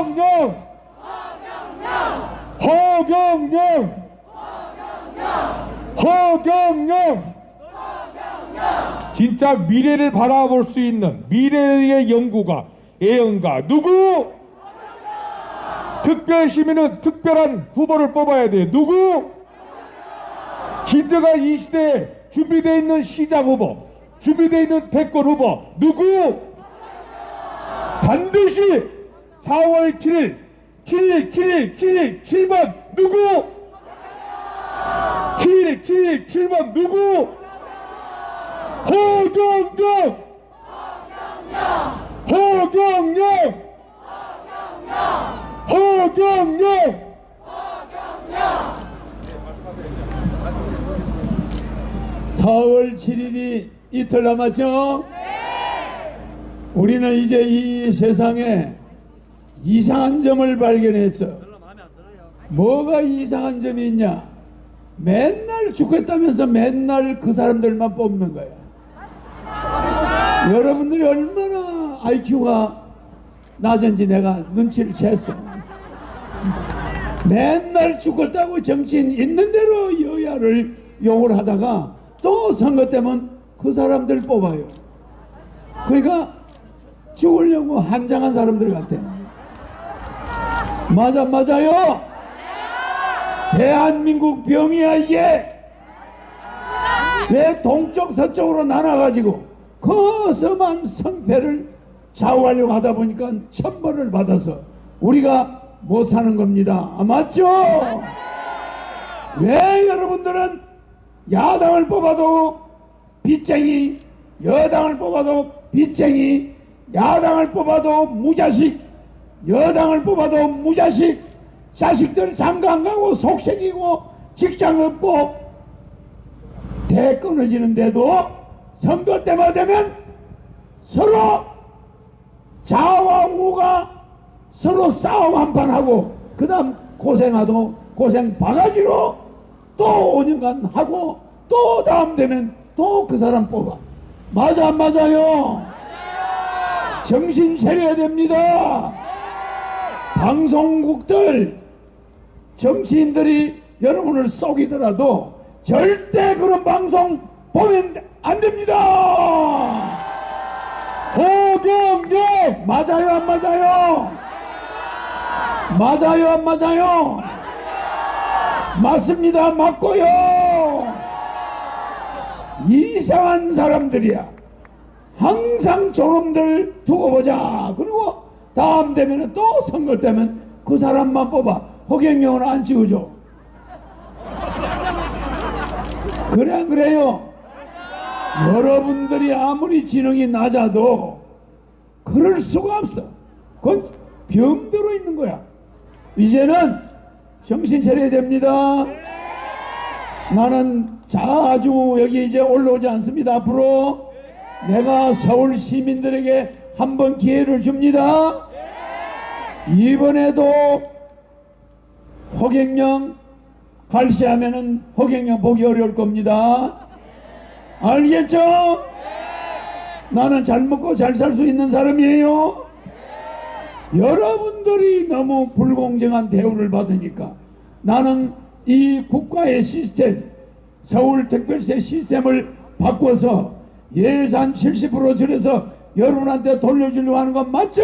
허경영 허경영 허경영 진짜 미래를 바라볼 수 있는 미래의 연구가 애연가 누구? 특별 시민은 특별한 후보를 뽑아야 돼. 누구? 진짜가 이 시대에 준비되어 있는 시장 후보, 준비되어 있는 대권 후보 누구? 반드시 4월 7일, 7일, 7일, 7일, 7번 누구? 7일, 7일, 7번 누구? 허경영! 허경영! 허경영! 사월 7일이 이틀 남았죠? 우리는 이제 이 세상에 이상한 점을 발견했어. 뭐가 이상한 점이 있냐? 맨날 죽겠다면서 맨날 그 사람들만 뽑는 거야. 여러분들이 얼마나 IQ가 낮은지 내가 눈치를 챘어. 맨날 죽었다고 정치인 있는 대로 여야를 욕을 하다가 또 선거 때면 그 사람들 뽑아요. 그러니까 죽으려고 한장한 사람들 같아. 맞아, 맞아요. 대한민국 병이야, 이게. 왜 동쪽 서쪽으로 나눠가지고 거서만 성패를 좌우하려고 하다 보니까 천벌을 받아서 우리가 못 사는 겁니다. 아, 맞죠? 왜 여러분들은 야당을 뽑아도 빚쟁이, 여당을 뽑아도 빚쟁이, 야당을 뽑아도 무자식, 여당을 뽑아도 무자식, 자식들 안 가고 속색이고 직장 없고 대 끊어지는데도 선거 때만 되면 서로 좌와 우가 서로 싸움 한 판 하고 그 다음 고생하도 고생 바가지로 또 5년간 하고 또 다음 되면 또 그 사람 뽑아. 맞아 안 맞아요? 정신 차려야 됩니다 방송국들 정치인들이 여러분을 속이더라도 절대 그런 방송 보면 안 됩니다. 허경영! 맞아요 안 맞아요? 맞아요 안 맞아요? 맞습니다 맞고요. 이상한 사람들이야. 항상 저놈들 두고 보자. 그리고 다음 되면 또 선거 때면 그 사람만 뽑아 허경영은 안 찍어줘 그래 안 그래요 여러분들이 아무리 지능이 낮아도 그럴 수가 없어. 그건 병들어 있는 거야. 이제는 정신 차려야 됩니다. 나는 자주 여기 이제 올라오지 않습니다. 앞으로 내가 서울 시민들에게 한번 기회를 줍니다. 이번에도 허경영 갈시하면은 허경영 보기 어려울 겁니다. 알겠죠? 나는 잘 먹고 잘 살 수 있는 사람이에요. 여러분들이 너무 불공정한 대우를 받으니까 나는 이 국가의 시스템, 서울특별시 시스템을 바꿔서 예산 70% 줄여서 여러분한테 돌려주려고 하는 건 맞죠?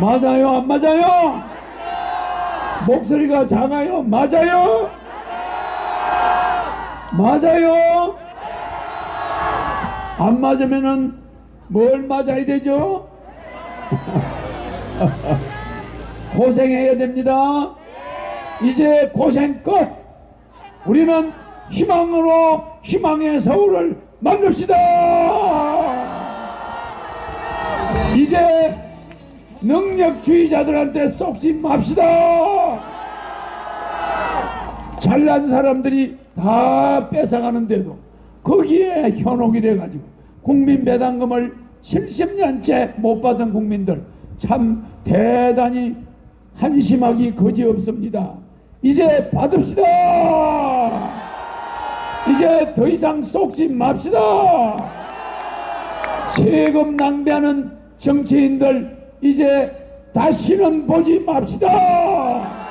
맞아요? 안 맞아요? 목소리가 작아요? 맞아요? 맞아요? 안 맞으면은 뭘 맞아야 되죠? 고생해야 됩니다. 이제 고생 끝. 우리는 희망으로 희망의 서울을 만듭시다. 이제 능력주의자들한테 쏙지 맙시다. 잘난 사람들이 다 뺏어가는데도 거기에 현혹이 돼가지고 국민 배당금을 70년째 못 받은 국민들 참 대단히 한심하기 거지 없습니다. 이제 받읍시다. 이제 더 이상 속지 맙시다. 세금 낭비하는 정치인들 이제 다시는 보지 맙시다.